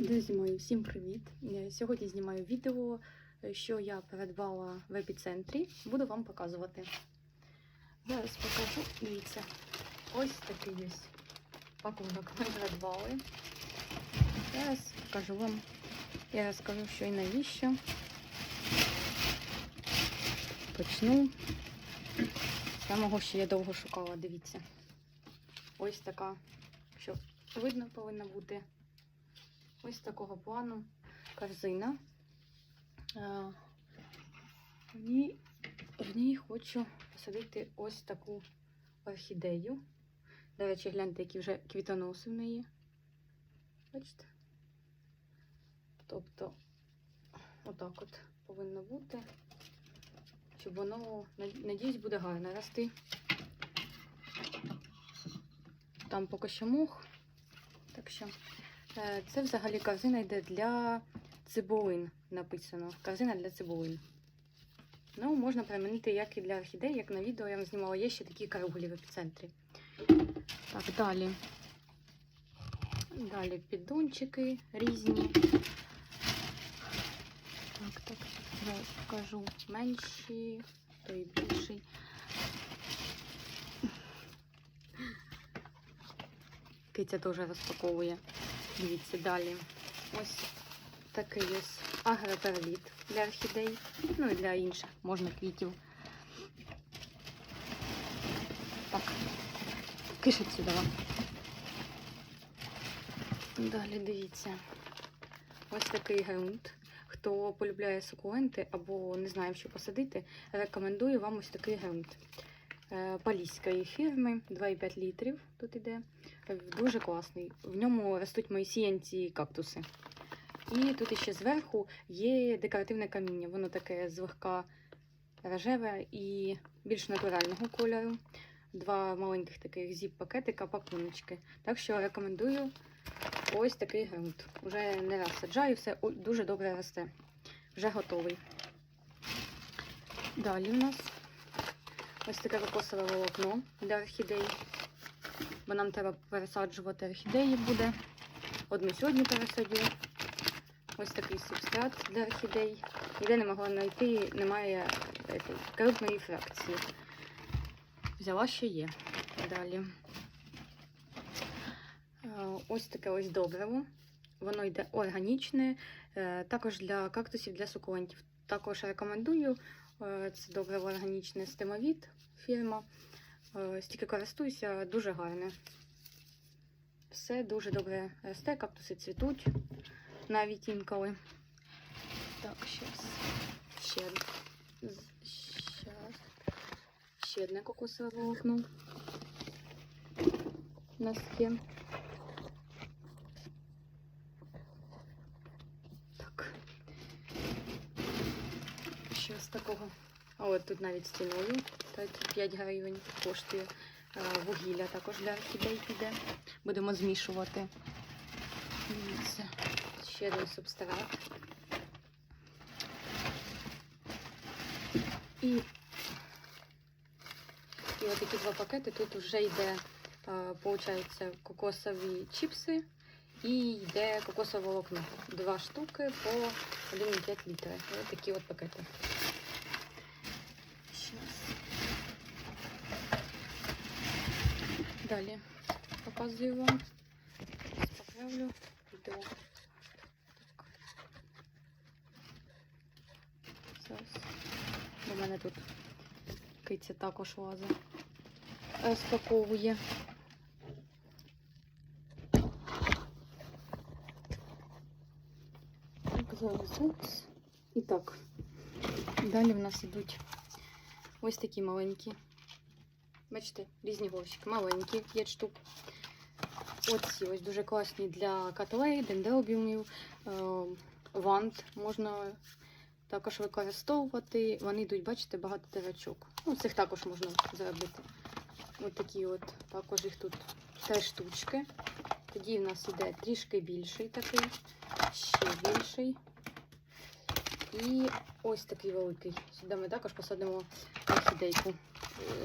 Друзі мої, всім привіт! Е, Сьогодні знімаю відео, е, що я придбала в епіцентрі. Буду вам показувати. Зараз покажу. Дивіться, ось такий ось пакунок ми придбали. Зараз покажу вам. Я розкажу, що і навіщо. Почну самого, що я довго шукала. Дивіться. Ось така, що видно повинна бути. Ось такого плану корзина. Е, В ній, в ній хочу посадити ось таку орхідею. До речі, гляньте, які вже квітоноси в неї. Бачите? Тобто, отак от повинно бути, щоб воно, надіюсь, буде гарно рости. Там поки що мох, так що. Е, Це взагалі корзина йде для цибулин. Написано. Корзина для цибулин. Ну, можна примінити як і для орхідей, як на відео я вам знімала, є ще такі круглі в епіцентрі. Так, далі. Далі піддончики різні. Так, так, зараз покажу менші, той більший. Киця теж розпаковує. Дивіться далі. Ось такий ось агроперліт для орхідей, ну і для інших, можна квітів. Так, кишить сюди. Далі дивіться. Ось такий ґрунт. Хто полюбляє сукуленти або не знає, що посадити, рекомендую вам ось такий ґрунт. Е, Поліської фірми 2,5 літрів тут іде. Дуже класний. В ньому ростуть мої сіянці кактуси. І тут іще зверху є декоративне каміння. Воно таке злегка рожеве і більш натурального кольору. Два маленьких таких зіп-пакетика, пакуночки. Так що рекомендую ось такий ґрунт. Уже не раз саджаю, все дуже добре росте. Вже готовий. Далі у нас ось таке кокосове волокно для орхідей бо нам треба пересаджувати орхідеї буде. Одну сьогодні пересадю. Ось такий субстрат для орхідей. Ніде не могла знайти, немає крупної фракції. Взяла, що є. Далі. Е, Ось таке ось добриво. Воно йде органічне, е, також для кактусів, для сукулентів. Також рекомендую. Е, Це добриво органічне стимовіт фірма. Е, Стільки користуюся, дуже гарне. Все дуже добре росте, кактуси цвітуть навіть інколи. Так, щас. Ще, щас. Ще одне кокосове волокно. У нас є. Так. Ще такого. А от тут навіть стіною. 5 гривень коштує. Вугілля також для орхідей піде. Будемо змішувати. Дивіться, ще один субстрат. І, і от такі два пакети. Тут вже йде, виходить, кокосові чіпси і йде кокосове волокно. Два штуки по 1,5 літра. Ось такі от пакети. Щас. Далі показую вам. Поправлю відео. Зараз. У мене тут киця також лазить. Розпаковує. Так. І так. Далі в нас ідуть ось такі маленькі. Бачите, різні горщики. Маленькі, 5 штук. Оці ось дуже класні для котлей, дендробіумів, е, вант можна також використовувати. Вони йдуть, бачите, багато дирочок. Ну, цих також можна зробити. Ось такі от, також їх тут три штучки. Тоді в нас іде трішки більший такий, ще більший. І ось такий великий. Сюди ми також посадимо орхідейку.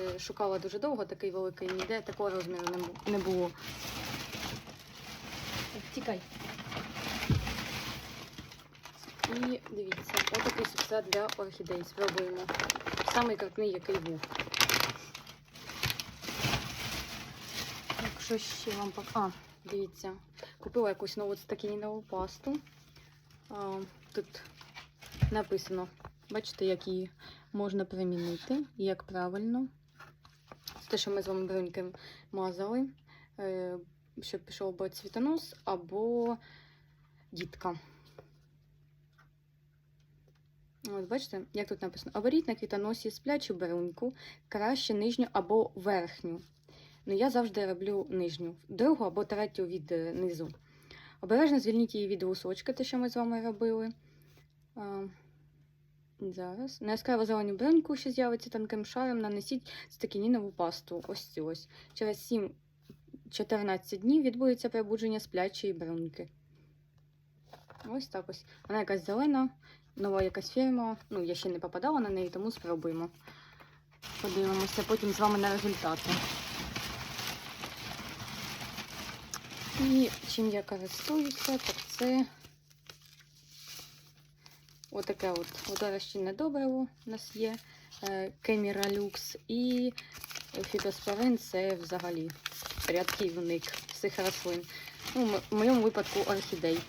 Е, Шукала дуже довго, такий великий, ніде такого розміру не було. Тікай. І дивіться, отакий субстрат для орхідей. Спробуємо. Самий крупний, який був. Так, що ще вам пок... А, дивіться. Купила якусь нову стакінінову пасту. А, тут написано, бачите, як її можна примінити як правильно. Те, що ми з вами бруньким мазали, е, щоб пішов або цвітонос, або дітка. От бачите, як тут написано: оберіть на квітоносі сплячу бруньку, краще нижню або верхню. Ну, я завжди роблю нижню, другу або третю від е, низу. Обережно звільніть її від вусочка, те, що ми з вами робили. Зараз. На яскраво зелену бруньку, що з'явиться тонким шаром, нанесіть стакінінову пасту. Ось цю ось. Через 7-14 днів відбудеться пробудження сплячої бруньки. Ось так ось. Вона якась зелена, нова якась фірма. Ну, я ще не попадала на неї, тому спробуємо. Подивимося потім з вами на результати. І чим я користуюся, так це отаке от водорозчинне добриво у нас є. Кеміра Люкс і фітоспорин це взагалі рятівник всіх рослин. Ну, в моєму випадку орхідей.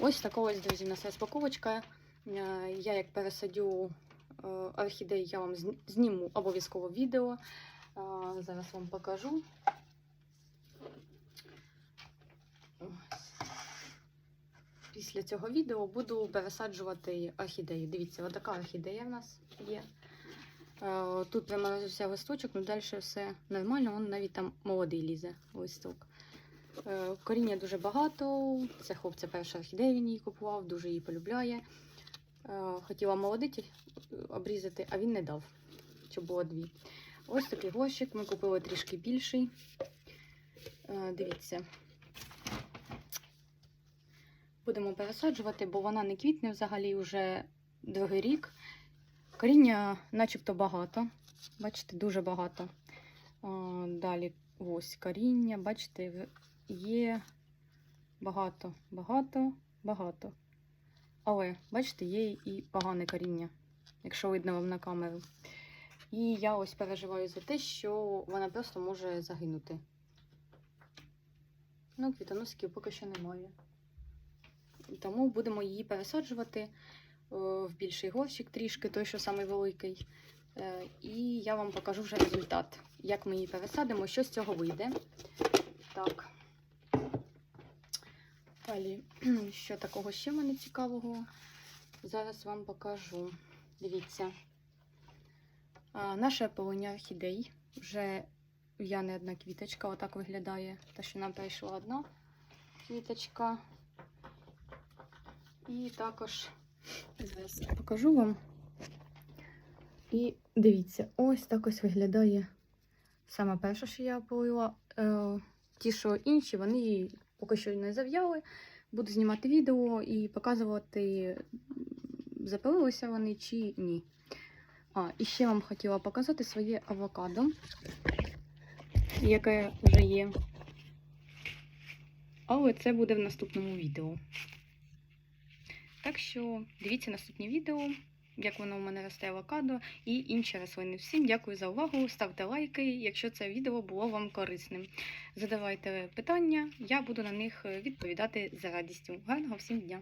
Ось така ось, друзі, у нас розпаковочка. Е, Я як пересадю е, орхідей, я вам зніму обов'язково відео. Е, Зараз вам покажу. Після цього відео буду пересаджувати орхідеї. Дивіться, отака орхідея в нас є. Е, Тут приморозився листочок, ну далі все нормально, він навіть там молодий лізе листок. Е, Коріння дуже багато. Це хлопця перша орхідея, він її купував, дуже її полюбляє. Е, Хотіла молодити, е, обрізати, а він не дав, щоб було дві. Ось такий горщик, ми купили трішки більший. Дивіться. Будемо пересаджувати, бо вона не квітне взагалі вже другий рік. Коріння начебто багато. Бачите, дуже багато. Далі ось коріння, бачите, є багато, багато, багато. Але, бачите, є і погане коріння, якщо видно вам на камеру. І я ось переживаю за те, що вона просто може загинути. Ну, квітоносиків поки що немає. Тому будемо її пересаджувати е, в більший горщик трішки, той, що самий великий. Е, І я вам покажу вже результат, як ми її пересадимо, що з цього вийде. Так. Далі, що такого ще мене цікавого? Зараз вам покажу. Дивіться. А, Наша полоня орхідей. Вже я не одна квіточка, отак виглядає. Та, що нам прийшла одна квіточка. І також зараз покажу вам. І дивіться, ось так ось виглядає саме перше, що я полила. Е, ті, що інші, вони її поки що не зав'яли. Буду знімати відео і показувати, запилилися вони чи ні. А, і ще вам хотіла показати своє авокадо, яке вже є. Але це буде в наступному відео. Так що дивіться наступні відео, як воно у мене росте авокадо і інші рослини. Всім дякую за увагу. Ставте лайки, якщо це відео було вам корисним. Задавайте питання, я буду на них відповідати за радістю. Гарного всім дня!